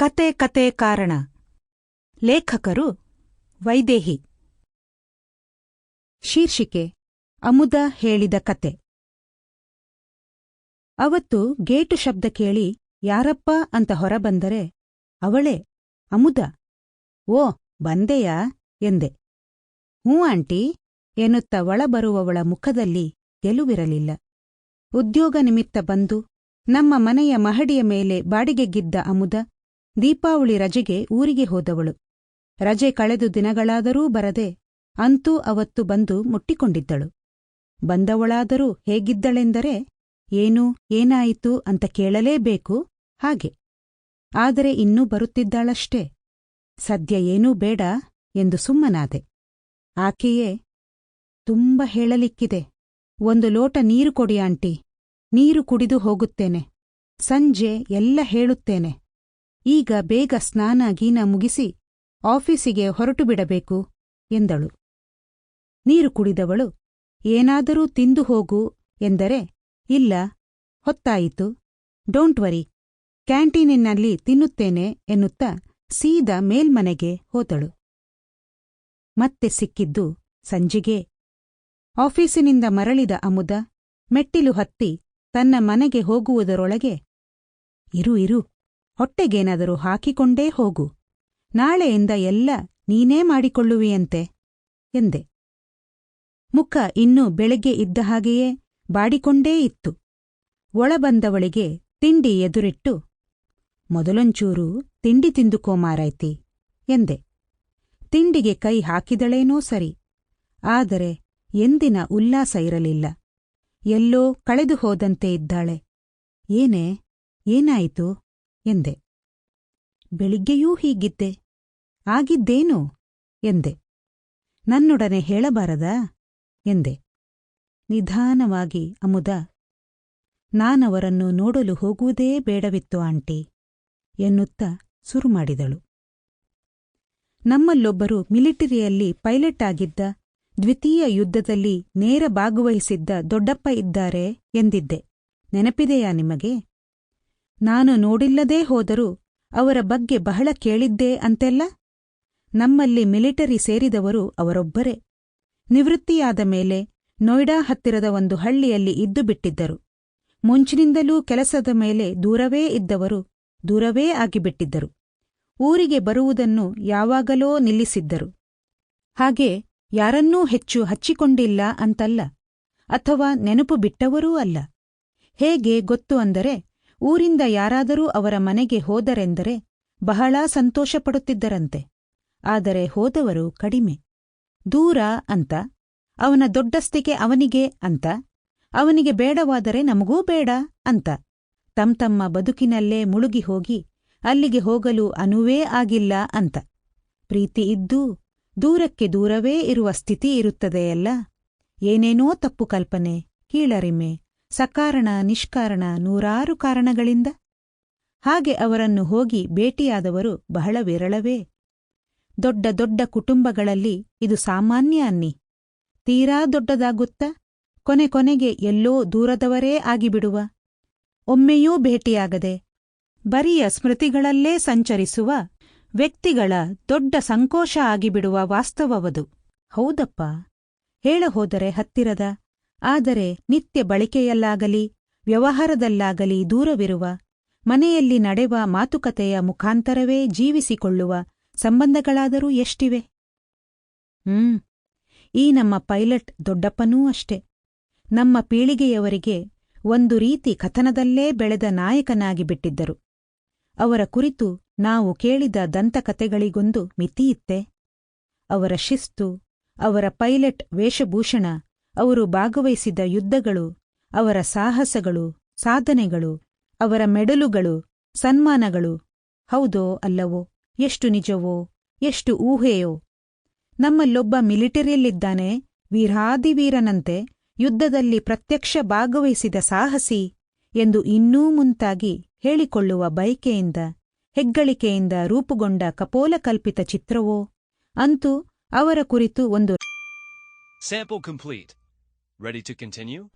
ಕತೆ ಕತೆ ಕಾರಣ. ಲೇಖಕರು ವೈದೇಹಿ. ಶೀರ್ಷಿಕೆ, ಅಮುದ ಹೇಳಿದ ಕತೆ. ಅವತ್ತು ಗೇಟು ಶಬ್ದ ಕೇಳಿ, ಯಾರಪ್ಪ ಅಂತ ಹೊರಬಂದರೆ, ಅವಳೇ, ಅಮುದ. ಓ, ಬಂದೆಯಾ? ಎಂದೆ. ಹ್ಞೂ ಆಂಟಿ, ಎನ್ನುತ್ತ ಒಳಬರುವವಳ ಮುಖದಲ್ಲಿ ಗೆಲುವಿರಲಿಲ್ಲ. ಉದ್ಯೋಗ ನಿಮಿತ್ತ ಬಂದು, ನಮ್ಮ ಮನೆಯ ಮಹಡಿಯ ಮೇಲೆ ಬಾಡಿಗೆಗಿದ್ದ ಅಮುದ ದೀಪಾವಳಿ ರಜೆಗೆ ಊರಿಗೆ ಹೋದವಳು. ರಜೆ ಕಳೆದು ದಿನಗಳಾದರೂ ಬರದೆ ಅಂತೂ ಅವತ್ತು ಬಂದು ಮುಟ್ಟಿಕೊಂಡಿದ್ದಳು. ಬಂದವಳಾದರೂ ಹೇಗಿದ್ದಳೆಂದರೆ, ಏನು, ಏನಾಯಿತು ಅಂತ ಕೇಳಲೇಬೇಕು? ಹಾಗೆ. ಆದರೆ ಇನ್ನೂ ಬರುತ್ತಿದ್ದಾಳಷ್ಟೇ. ಸದ್ಯ ಏನೂ ಬೇಡ ಎಂದು ಸುಮ್ಮನಾದೆ. ಆಕೆಯೇ, ತುಂಬ ಹೇಳಲಿಕ್ಕಿದೆ. ಒಂದು ಲೋಟ ನೀರು ಕೊಡಿ ಆಂಟಿ. ನೀರು ಕುಡಿದು ಹೋಗುತ್ತೇನೆ. ಸಂಜೆ ಎಲ್ಲ ಹೇಳುತ್ತೇನೆ. ಈಗ ಬೇಗ ಸ್ನಾನ ಗೀನ ಮುಗಿಸಿ ಆಫೀಸಿಗೆ ಹೊರಟು ಬಿಡಬೇಕು ಎಂದಳು. ನೀರು ಕುಡಿದವಳು, ಏನಾದರೂ ತಿಂದು ಹೋಗು ಎಂದರೆ, ಇಲ್ಲ, ಹೊತ್ತಾಯಿತು, ಡೋಂಟ್ ವರಿ, ಕ್ಯಾಂಟೀನಿನಲ್ಲಿ ತಿನ್ನುತ್ತೇನೆ ಎನ್ನುತ್ತಾ ಸೀದ ಮೇಲ್ಮನೆಗೆ ಹೋದಳು. ಮತ್ತೆ ಸಿಕ್ಕಿದ್ದು ಸಂಜಿಗೆ. ಆಫೀಸಿನಿಂದ ಮರಳಿದ ಅಮುದ ಮೆಟ್ಟಿಲು ಹತ್ತಿ ತನ್ನ ಮನೆಗೆ ಹೋಗುವುದರೊಳಗೆ, ಇರು ಇರು ಹೊಟ್ಟೆಗೇನಾದರೂ ಹಾಕಿಕೊಂಡೇ ಹೋಗು. ನಾಳೆಯಿಂದ ಎಲ್ಲ ನೀನೇ ಮಾಡಿಕೊಳ್ಳುವಿಯಂತೆ, ಎಂದೆ. ಮುಖ ಇನ್ನೂ ಬೆಳಗ್ಗೆ ಇದ್ದ ಹಾಗೆಯೇ ಬಾಡಿಕೊಂಡೇ ಇತ್ತು. ಒಳಬಂದವಳಿಗೆ ತಿಂಡಿ ಎದುರಿಟ್ಟು, ಮೊದಲೊಂಚೂರು ತಿಂಡಿ ತಿಂದುಕೋ ಮಾರಾಯ್ತಿ, ಎಂದೆ. ತಿಂಡಿಗೆ ಕೈ ಹಾಕಿದಳೇನೋ ಸರಿ, ಆದರೆ ಎಂದಿನ ಉಲ್ಲಾಸ ಇರಲಿಲ್ಲ. ಎಲ್ಲೋ ಕಳೆದು ಹೋದಂತೆ ಇದ್ದಾಳೆ. ಏನೇ, ಏನಾಯಿತು? ಎಂದೆ. ಬೆಳಿಗ್ಗೆಯೂ ಹೀಗಿದ್ದೆ. ಆಗಿದ್ದೇನು? ಎಂದೆ. ನನ್ನೊಡನೆ ಹೇಳಬಾರದಾ? ಎಂದೆ. ನಿಧಾನವಾಗಿ ಅಮುದ. ನಾನವರನ್ನು ನೋಡಲು ಹೋಗುವುದೇ ಬೇಡವಿತ್ತು ಆಂಟಿ, ಎನ್ನುತ್ತಾ ಸುರುಮಾಡಿದಳು ನಮ್ಮಲ್ಲೊಬ್ಬರು ಮಿಲಿಟರಿಯಲ್ಲಿ ಪೈಲಟ್ ಆಗಿದ್ದ, ದ್ವಿತೀಯ ಯುದ್ಧದಲ್ಲಿ ನೇರ ಭಾಗವಹಿಸಿದ್ದ ದೊಡ್ಡಪ್ಪ ಇದ್ದಾರೆ ಎಂದಿದ್ದೆ. ನೆನಪಿದೆಯಾ ನಿಮಗೆ? ನಾನು ನೋಡಿಲ್ಲದೇ ಹೋದರೂ ಅವರ ಬಗ್ಗೆ ಬಹಳ ಕೇಳಿದ್ದೆ ಅಂತೆಲ್ಲ? ನಮ್ಮಲ್ಲಿ ಮಿಲಿಟರಿ ಸೇರಿದವರು ಅವರೊಬ್ಬರೇ. ನಿವೃತ್ತಿಯಾದ ಮೇಲೆ ನೋಯ್ಡಾ ಹತ್ತಿರದ ಒಂದು ಹಳ್ಳಿಯಲ್ಲಿ ಇದ್ದು ಬಿಟ್ಟಿದ್ದರು. ಮುಂಚಿನಿಂದಲೂ ಕೆಲಸದ ಮೇಲೆ ದೂರವೇ ಇದ್ದವರು ದೂರವೇ ಆಗಿಬಿಟ್ಟಿದ್ದರು. ಊರಿಗೆ ಬರುವುದನ್ನು ಯಾವಾಗಲೋ ನಿಲ್ಲಿಸಿದ್ದರು. ಹಾಗೆ ಯಾರನ್ನೂ ಹೆಚ್ಚು ಹಚ್ಚಿಕೊಂಡಿಲ್ಲ ಅಂತಲ್ಲ, ಅಥವಾ ನೆನಪು ಬಿಟ್ಟವರೂ ಅಲ್ಲ. ಹೇಗೆ ಗೊತ್ತು ಅಂದರೆ ಊರಿಂದ ಯಾರಾದರೂ ಅವರ ಮನೆಗೆ ಹೋದರೆಂದರೆ ಬಹಳ ಸಂತೋಷಪಡುತ್ತಿದ್ದರಂತೆ. ಆದರೆ ಹೋದವರು ಕಡಿಮೆ. ದೂರ ಅಂತ. ಅವನ ದೊಡ್ಡಸ್ತಿಕೆ ಅವನಿಗೆ ಅಂತ. ಅವನಿಗೆ ಬೇಡವಾದರೆ ನಮಗೂ ಬೇಡ ಅಂತ. ತಮ್ತಮ್ಮ ಬದುಕಿನಲ್ಲೇ ಮುಳುಗಿ ಹೋಗಿ ಅಲ್ಲಿಗೆ ಹೋಗಲು ಅನುವೇ ಆಗಿಲ್ಲ ಅಂತ. ಪ್ರೀತಿ ಇದ್ದೂ ದೂರಕ್ಕೆ ದೂರವೇ ಇರುವ ಸ್ಥಿತಿ ಇರುತ್ತದೆಯಲ್ಲ. ಏನೇನೋ ತಪ್ಪು ಕಲ್ಪನೆ, ಕೀಳರಿಮೆ ಸಕಾರಣ, ನಿಷ್ಕಾರಣ ನೂರಾರು ಕಾರಣಗಳಿಂದ? ಹಾಗೆ ಅವರನ್ನು ಹೋಗಿ ಭೇಟಿಯಾದವರು ಬಹಳ ವಿರಳವೇ? ದೊಡ್ಡ ದೊಡ್ಡ ಕುಟುಂಬಗಳಲ್ಲಿ ಇದು ಸಾಮಾನ್ಯ ಅನ್ನಿ. ತೀರಾ ದೊಡ್ಡದಾಗುತ್ತಾ? ಕೊನೆ ಕೊನೆಗೆ ಎಲ್ಲೋ ದೂರದವರೇ ಆಗಿಬಿಡುವ? ಒಮ್ಮೆಯೂ ಭೇಟಿಯಾಗದೆ? ಬರಿಯ ಸ್ಮೃತಿಗಳಲ್ಲೇ ಸಂಚರಿಸುವ? ವ್ಯಕ್ತಿಗಳ ದೊಡ್ಡ ಸಂಕೋಶ ಆಗಿಬಿಡುವ ವಾಸ್ತವವದು. ಹೌದಪ್ಪ? ಹೇಳಹೋದರೆ ಹತ್ತಿರದ ಆದರೆ ನಿತ್ಯ ಬಳಕೆಯಲ್ಲಾಗಲಿ, ವ್ಯವಹಾರದಲ್ಲಾಗಲಿ ದೂರವಿರುವ, ಮನೆಯಲ್ಲಿ ನಡೆವ ಮಾತುಕತೆಯ ಮುಖಾಂತರವೇ ಜೀವಿಸಿಕೊಳ್ಳುವ ಸಂಬಂಧಗಳಾದರೂ ಎಷ್ಟಿವೆ? ಹ್ಮ್, ಈ ನಮ್ಮ ಪೈಲಟ್ ದೊಡ್ಡಪ್ಪನೂ ಅಷ್ಟೆ. ನಮ್ಮ ಪೀಳಿಗೆಯವರಿಗೆ ಒಂದು ರೀತಿ ಕಥನದಲ್ಲೇ ಬೆಳೆದ ನಾಯಕನಾಗಿ ಬಿಟ್ಟಿದ್ದರು. ಅವರ ಕುರಿತು ನಾವು ಕೇಳಿದ ದಂತಕತೆಗಳಿಗೊಂದು ಮಿತಿಯಿತ್ತೆ. ಅವರ ಶಿಸ್ತು, ಅವರ ಪೈಲಟ್ ವೇಷಭೂಷಣ ಅವರು ಭಾಗವಹಿಸಿದ ಯುದ್ಧಗಳು, ಅವರ ಸಾಹಸಗಳು, ಸಾಧನೆಗಳು, ಅವರ ಮೆಡಲುಗಳು, ಸನ್ಮಾನಗಳು ಹೌದೋ ಅಲ್ಲವೋ, ಎಷ್ಟು ನಿಜವೋ, ಎಷ್ಟು ಊಹೆಯೋ ನಮ್ಮಲ್ಲೊಬ್ಬ ಮಿಲಿಟರಿಯಲ್ಲಿದ್ದಾನೆ, ವೀರಾದಿವೀರನಂತೆ ಯುದ್ಧದಲ್ಲಿ ಪ್ರತ್ಯಕ್ಷ ಭಾಗವಹಿಸಿದ ಸಾಹಸಿ ಎಂದು ಇನ್ನೂ ಮುಂತಾಗಿ ಹೇಳಿಕೊಳ್ಳುವ ಬಯಕೆಯಿಂದ, ಹೆಗ್ಗಳಿಕೆಯಿಂದ ರೂಪುಗೊಂಡ ಕಪೋಲಕಲ್ಪಿತ ಚಿತ್ರವೋ, ಅಂತೂ ಅವರ ಕುರಿತು ಒಂದು. Ready to continue?